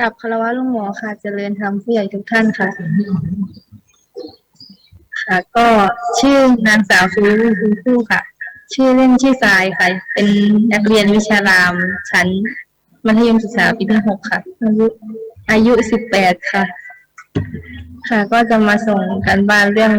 กับคารวะลุงหมอค่ะเจริญธรรมผู้ใหญ่ทุกท่านค่ะ ค่ะ ก็ชื่อนางสาวฟิวคุณผู้ค่ะ ชื่อเล่นชื่อสายค่ะ เป็นนักเรียนวิชาราม ชั้น มัธยมศึกษาปีที่หกค่ะ อายุอายุสิบแปดค่ะ ค่ะ ก็จะมาส่งการบ้านเรื่อง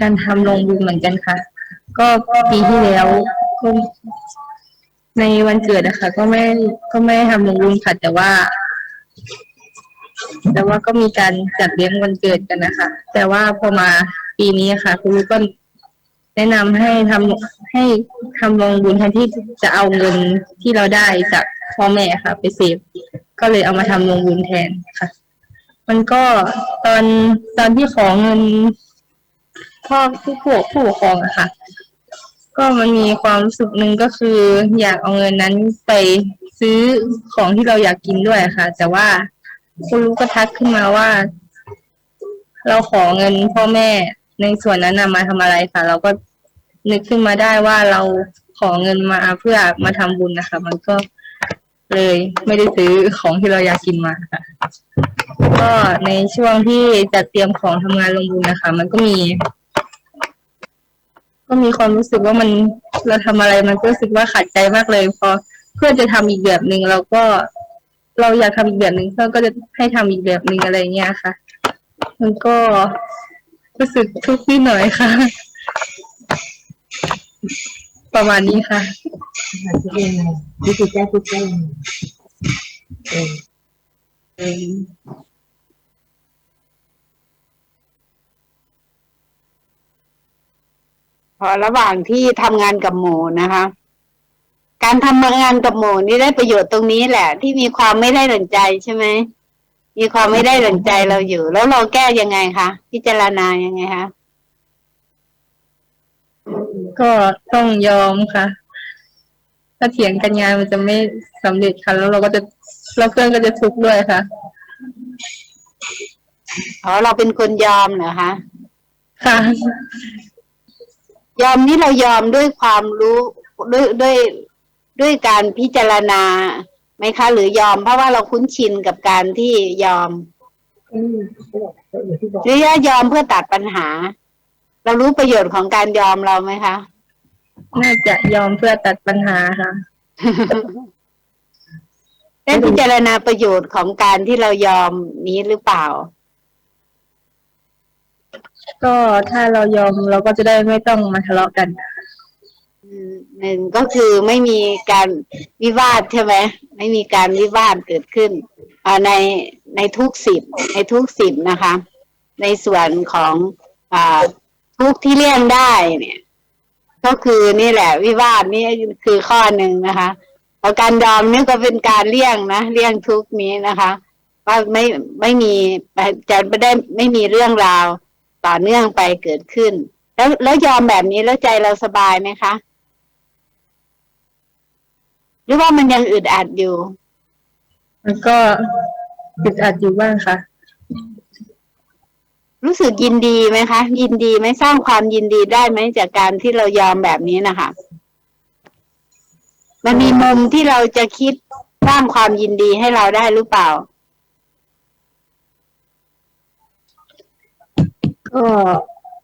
การทำลงบุญเหมือนกันค่ะ ก็ปีที่แล้วก็ในวันเกิดนะคะก็ไม่ก็ไม่ทำลงบุญค่ะแต่ว่า แต่ว่าก็มีการจัดเลี้ยงวันเกิดกันนะคะ แต่ว่าพอมาปีนี้ค่ะคุณครูก็แนะนำให้ทำให้ทำลงบุญแทนที่จะเอาเงินที่เราได้จากพ่อแม่ค่ะ ไปเซฟก็เลยเอามาทำลงบุญแทนค่ะ มันก็ตอนตอนที่ขอเงินพ่อผู้ผู้ผู้ปกครองอะค่ะ ก็มันมีความรู้สึกหนึ่งก็คือ อยากเอาเงินนั้นไปซื้อของที่เราอยากกินด้วยค่ะ แต่ว่า คุณรู้ก็ทักขึ้นมาว่า เราขอเงินพ่อแม่ในส่วนนั้นนะมาทำอะไรค่ะ เราก็นึกขึ้นมาได้ว่าเราขอเงินมาเพื่อมาทำบุญนะคะ มันก็เลยไม่ได้ซื้อของที่เราอยากกินมาค่ะ ก็ในช่วงที่จัดเตรียมของทำงานลงบุญนะคะ มันก็มี ก็มีความรู้สึกว่ามันเราทำอะไรมันก็รู้สึกว่าขัดใจมากเลยพอเพื่อจะทำอีกแบบหนึ่งเราก็ เราอยากทำอีกแบบหนึ่งเพื่อนก็จะให้ทำอีกแบบหนึ่งอะไรเงี้ยค่ะ มันก็รู้สึกทุกข์นิดหน่อยค่ะ ประมาณนี้ค่ะคิดยังไงวิธีแก้ทุกข์ได้ยังไงเออพอระหว่างที่ทำงานกับหมูนะคะ การทำงานกับหมูนี่ได้ประโยชน์ตรงนี้แหละ ที่มีความไม่ได้ดั่งใจใช่ไหมมีความไม่ได้ดั่งใจเราอยู่ แล้วเราแก้ยังไงคะพิจารณายังไงคะก็ต้องยอมค่ะ ถ้าเถียงกันงานมันจะไม่สำเร็จค่ะ แล้วเราก็จะเราเพื่อนก็จะทุกข์ด้วยค่ะอ๋อเราเป็นคนยอมเหรอคะค่ะ ยอมนี่เรายอมด้วยความรู้ด้วยด้วย ด้วยการพิจารณาไหมคะ หรือยอมเพราะว่าเราคุ้นชินกับการที่ยอมอืมก็อย่างที่บอกหรือยอมเพื่อตัดปัญหา เรารู้ประโยชน์ของการยอมเราไหมคะน่าจะยอมเพื่อตัดปัญหาค่ะได้พิจารณาประโยชน์ของการที่เรายอมนี้หรือเปล่า ก็ถ้าเรายอมเราก็จะได้ไม่ต้องมาทะเลาะกันอืม หนึ่งก็คือไม่มีการวิวาทใช่ไหมไม่มีการวิวาทเกิดขึ้นอในในทุกสิบในทุกสิบนะคะ ในส่วนของอทุกที่เลี่ยงได้เนี่ย ก็คือนี่แหละ วิวาทนี่คือข้อหนึ่งนะคะแล้วการยอมนี่ก็เป็นการเลี่ยงนะเลี่ยงทุกนี้นะคะว่าไม่ไม่มีจะไม่ได้ไม่มีเรื่องราวต่อเนื่องไปเกิดขึ้น แล้วแล้วยอมแบบนี้แล้วใจเราสบายไหมคะ หรือว่ามันยังอึดอัดอยู่ มันก็อึดอัดอยู่บ้างค่ะ รู้สึกยินดีไหมคะ ยินดีไหมสร้างความยินดีได้ไหมจากการที่เรายอมแบบนี้นะคะ มันมีมุมที่เราจะคิดสร้างความยินดีให้เราได้หรือเปล่า ก็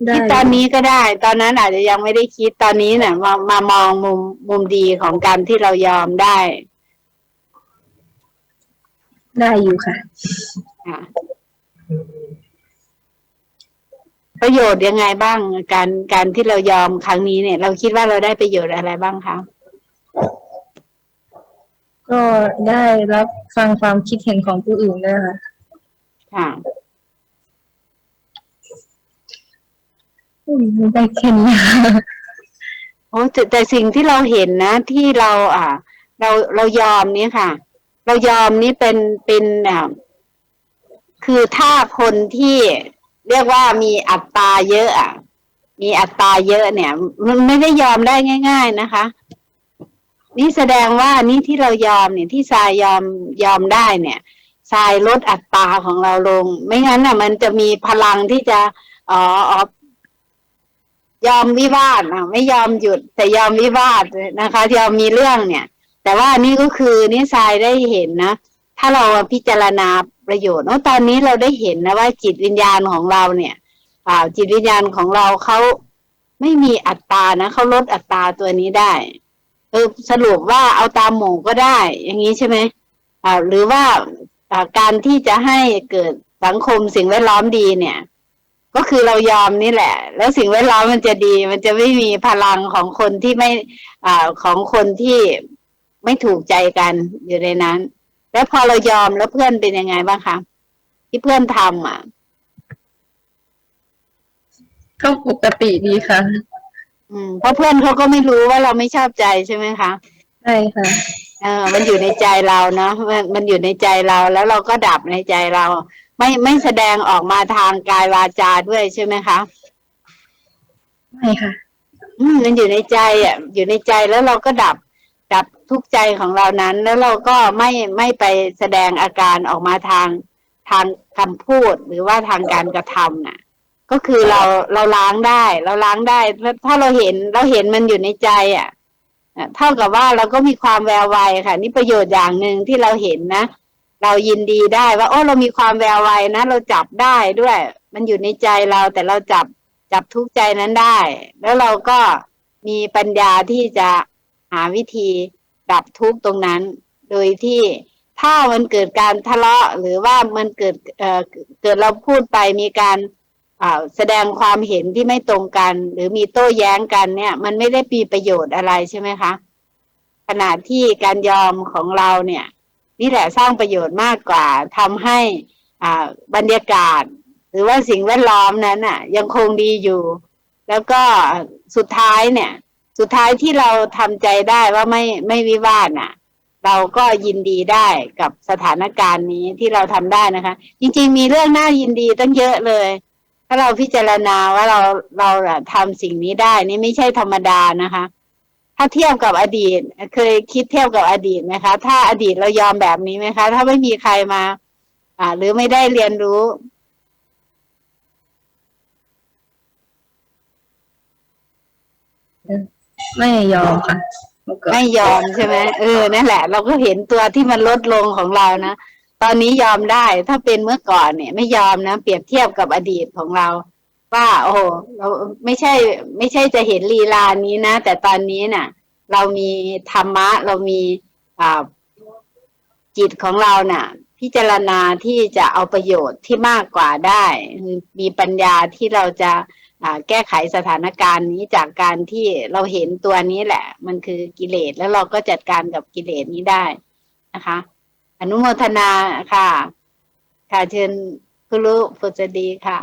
ได้ คิดตอนนี้ก็ได้ ตอนนั้นอาจจะยังไม่ได้คิดตอนนี้เนี่ยมามามองมุมมุมดีของการที่เรายอมได้ได้อยู่ค่ะ ค่ะประโยชน์ยังไงบ้าง การการที่เรายอมครั้งนี้เนี่ย เราคิดว่าเราได้ประโยชน์อะไรบ้างคะก็ได้รับฟังความคิดเห็นของผู้อื่นด้วยค่ะ ค่ะ อืม ได้แค่นี้ค่ะโอ้แต่แต่สิ่งที่เราเห็นนะ ที่เราอ่า เราเรายอมนี่ค่ะ เรายอมนี่เป็นเป็นอ่าคือถ้าคนที่เรียกว่ามีอัตราเยอะอะมีอัตราเยอะเนี่ย มันไม่ได้ยอมได้ง่าย ๆนะคะ นี่แสดงว่านี่ที่เรายอมเนี่ย ที่ทรายยอมยอมได้เนี่ยทรายลดอัตราของเราลง ไม่งั้นอะ มันจะมีพลังที่จะอ๋ออ๋อ ยอมวิวาทอะไม่ยอมหยุด แต่ยอมวิวาทนะคะยอมมีเรื่องเนี่ย แต่ว่านี่ก็คือนี่ทรายได้เห็นนะ ถ้าเราพิจารณาประโยชน์เนอะตอนนี้เราได้เห็นนะว่าจิตวิญญาณของเราเนี่ยอ่าจิตวิญญาณของเราเขาไม่มีอัตรานะเขาลดอัตราตัวนี้ได้เออสรุปว่าเอาตามหมู่ก็ได้ อย่างนี้ใช่ไหมอ่าหรือว่าอ่าการที่จะให้เกิดสังคมสิ่งแวดล้อมดีเนี่ย ก็คือเรายอมนี่แหละ แล้วสิ่งแวดล้อมมันจะดี มันจะไม่มีพลังของคนที่ไม่อ่าของคนที่ไม่ถูกใจกันอยู่ในนั้น แล้วพอเรายอมแล้วเพื่อนเป็นยังไงบ้างคะที่เพื่อนทำอะก็ปกติดีค่ะ อืมเพราะเพื่อนเขาก็ไม่รู้ว่าเราไม่ชอบใจใช่ไหมคะใช่ค่ะเออมันอยู่ในใจเราเนาะมันมันอยู่ในใจเรา แล้วเราก็ดับในใจเรา ไม่ไม่แสดงออกมาทางกายวาจาด้วยใช่ไหมคะไม่ค่ะ อืมมันอยู่ในใจอะ อยู่ในใจแล้วเราก็ดับดับทุกข์ใจของเรานั้น แล้วเราก็ไม่ไม่ไปแสดงอาการออกมาทางทางคำพูดหรือว่าทางการกระทำน่ะ ก็คือเราเราล้างได้ เราล้างได้แล้วถ้าเราเห็นเราเห็นมันอยู่ในใจอะอะเท่ากับว่าเราก็มีความแววไวค่ะ นี่ประโยชน์อย่างหนึ่งที่เราเห็นนะ เรายินดีได้ว่าโอ้เรามีความแววไวนะ เราจับได้ด้วย มันอยู่ในใจเราแต่เราจับจับทุกใจนั้นได้ แล้วเราก็มีปัญญาที่จะหาวิธีดับทุกตรงนั้น โดยที่ถ้ามันเกิดการทะเลาะหรือว่ามันเกิดเอ่อเกิดเราพูดไปมีการอ่าแสดงความเห็นที่ไม่ตรงกัน หรือมีโต้แย้งกันเนี่ย มันไม่ได้มีประโยชน์อะไรใช่ไหมคะขณะที่การยอมของเราเนี่ย นี่แหละสร้างประโยชน์มากกว่าทำให้อ่าบรรยากาศ หรือว่าสิ่งแวดล้อมนั้นอะ ยังคงดีอยู่ แล้วก็สุดท้ายเนี่ย สุดท้ายที่เราทำใจได้ว่าไม่ไม่วิวาทน่ะ เราก็ยินดีได้กับสถานการณ์นี้ที่เราทำได้นะคะ จริง ๆ มีเรื่องน่ายินดีตั้งเยอะเลย ถ้าเราพิจารณาว่าเราเราทำสิ่งนี้ได้ นี่ไม่ใช่ธรรมดานะคะ ถ้าเทียบกับอดีต เคยคิดเทียบกับอดีตไหมคะ ถ้าอดีตเรายอมแบบนี้ไหมคะ ถ้าไม่มีใครมา อ่า หรือไม่ได้เรียนรู้ ไม่ยอมค่ะเมื่อก่อนไม่ยอมใช่ไหมเออนั่นแหละ เราก็เห็นตัวที่มันลดลงของเรานะตอนนี้ยอมได้ถ้าเป็นเมื่อก่อนเนี่ย ไม่ยอมนะ เปรียบเทียบกับอดีตของเรา ว่า โอ้โหเราไม่ใช่ ไม่ใช่จะเห็นลีลานี้นะ แต่ตอนนี้น่ะ เรามีธรรมะ เรามีอ่าจิตของเราน่ะ พิจารณาที่จะเอาประโยชน์ที่มากกว่าได้ มีปัญญาที่เราจะแก้ไขสถานการณ์นี้จากการที่เราเห็นตัวนี้แหละ มันคือกิเลสแล้วเราก็จัดการกับกิเลสนี้ได้นะคะ อนุโมทนาค่ะ ค่ะเชิญคุณรู้พุทธดีค่ะ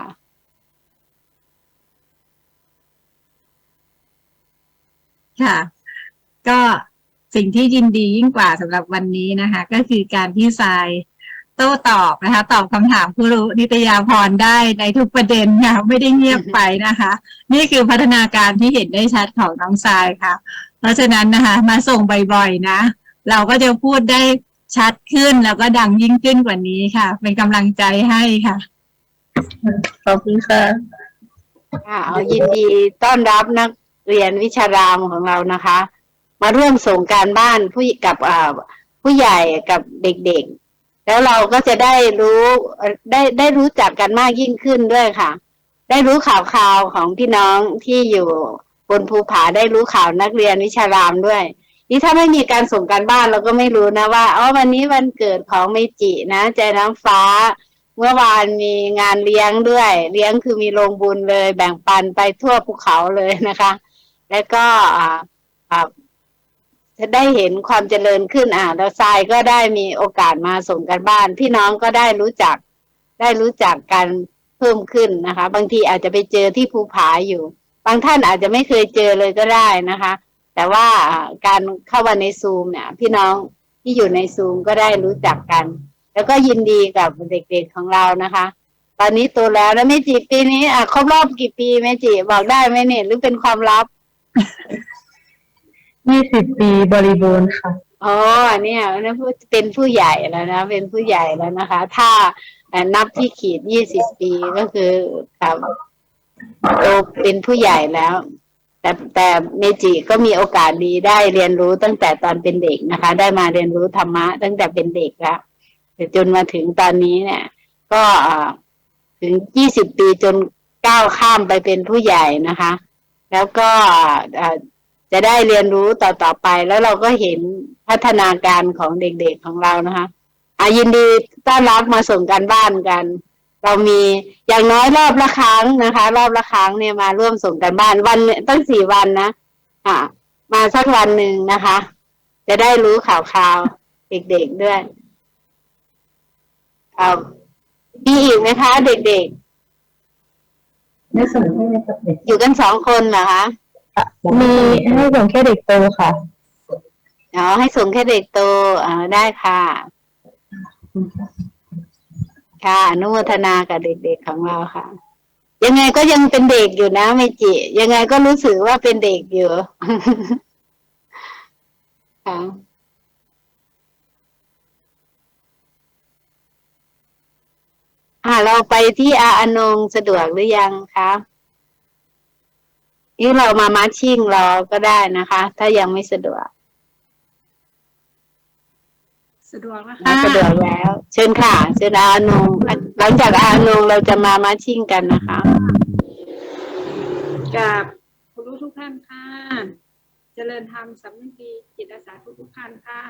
ค่ะ ก็สิ่งที่ยินดียิ่งกว่าสำหรับวันนี้นะคะ ก็คือการที่ทรายโต้ตอบนะคะ ตอบคำถามผู้รู้นิตยาพรได้ในทุกประเด็นค่ะไม่ได้เงียบไปนะคะ นี่คือพัฒนาการที่เห็นได้ชัดของน้องทรายค่ะ เพราะฉะนั้นนะคะ มาส่งบ่อยๆนะ เราก็จะพูดได้ชัดขึ้นแล้วก็ดังยิ่งขึ้นกว่านี้ค่ะ เป็นกำลังใจให้ค่ะ ขอบคุณค่ะ ค่ะเอายินดีต้อนรับนัก เรียนวิชารามของเรานะคะ มาร่วมส่งการบ้านผู้กับผู้ใหญ่กับเด็กๆ แล้วเราก็จะได้รู้ได้ได้รู้จักกันมากยิ่งขึ้นด้วยค่ะ ได้รู้ข่าวข่าวของพี่น้องที่อยู่บนภูผาได้รู้ข่าวนักเรียนวิชารามด้วย นี่ถ้าไม่มีการส่งการบ้านเราก็ไม่รู้นะว่าอ๋อวันนี้วันเกิดของเมจินะใจน้ำฟ้าเมื่อวานมีงานเลี้ยงด้วย เลี้ยงคือมีโรงบุญเลย แบ่งปันไปทั่วภูเขาเลยนะคะ แล้วก็จะได้เห็นความเจริญขึ้นอ่าแล้วทรายก็ได้มีโอกาสมาส่งกันบ้าน พี่น้องก็ได้รู้จัก ได้รู้จักกันเพิ่มขึ้นนะคะ บางทีอาจจะไปเจอที่ภูผาอยู่ บางท่านอาจจะไม่เคยเจอเลยก็ได้นะคะ แต่ว่าการเข้ามาในซูมเนี่ย พี่น้องที่อยู่ในซูมก็ได้รู้จักกัน แล้วก็ยินดีกับเด็กๆของเรานะคะ ตอนนี้โตแล้วแล้วเมจิปีนี้อะครบรอบกี่ปีเมจิบอกได้ไหมเนี่ยหรือเป็นความลับ ยี่สิบปีบริบูรณ์ค่ะ อ๋อ เนี่ยนะเป็นผู้ใหญ่แล้วนะ เป็นผู้ใหญ่แล้วนะคะ ถ้านับที่ขีดยี่สิบปีก็คือครับโตเป็นผู้ใหญ่แล้ว แต่แต่เมจิก็มีโอกาสดีได้เรียนรู้ตั้งแต่ตอนเป็นเด็กนะคะ ได้มาเรียนรู้ธรรมะ ตั้งแต่เป็นเด็กแล้วจนมาถึงตอนนี้เนี่ย ก็ถึงยี่สิบปีจนก้าวข้ามไปเป็นผู้ใหญ่นะคะ แล้วก็จะได้เรียนรู้ต่อต่อไป แล้วเราก็เห็นพัฒนาการของเด็กๆของเรานะคะอายินดีต้อนรับมาส่งการบ้านกัน เรามีอย่างน้อยรอบละครั้งนะคะ รอบละครั้งเนี่ยมาร่วมส่งกันบ้านวันตั้งสี่วันนะอะมาสักวันหนึ่งนะคะ จะได้รู้ข่าวคราวเด็กๆด้วยเอามีอีกไหมคะ เด็กๆ ไม่ส่งให้กับเด็กๆอยู่กันสองคนเหรอคะมีให้ส่งแค่เด็กโตค่ะอ๋อให้ส่งแค่เด็กโตอ่าได้ค่ะ ค่ะอนุโมทนากับเด็กๆของเราค่ะ ยังไงก็ยังเป็นเด็กอยู่นะเมจิ ยังไงก็รู้สึกว่าเป็นเด็กอยู่ค่ะ อ่าเราไปที่อาอานงสะดวกหรือยังคะนี่เรามามาชิ่งรอก็ได้นะคะ ถ้ายังไม่สะดวก สะดวกนะน่าคะสะดวกแล้ว เชิญค่ะ เชิญอาอนงหลังจากอาอนงเราจะมามาชิ่งกันนะคะกับคุณรู้ทุกท่านค่ะ เจริญธรรมสำนึกดีจิตอาสาทุกทุกๆท่านค่ะ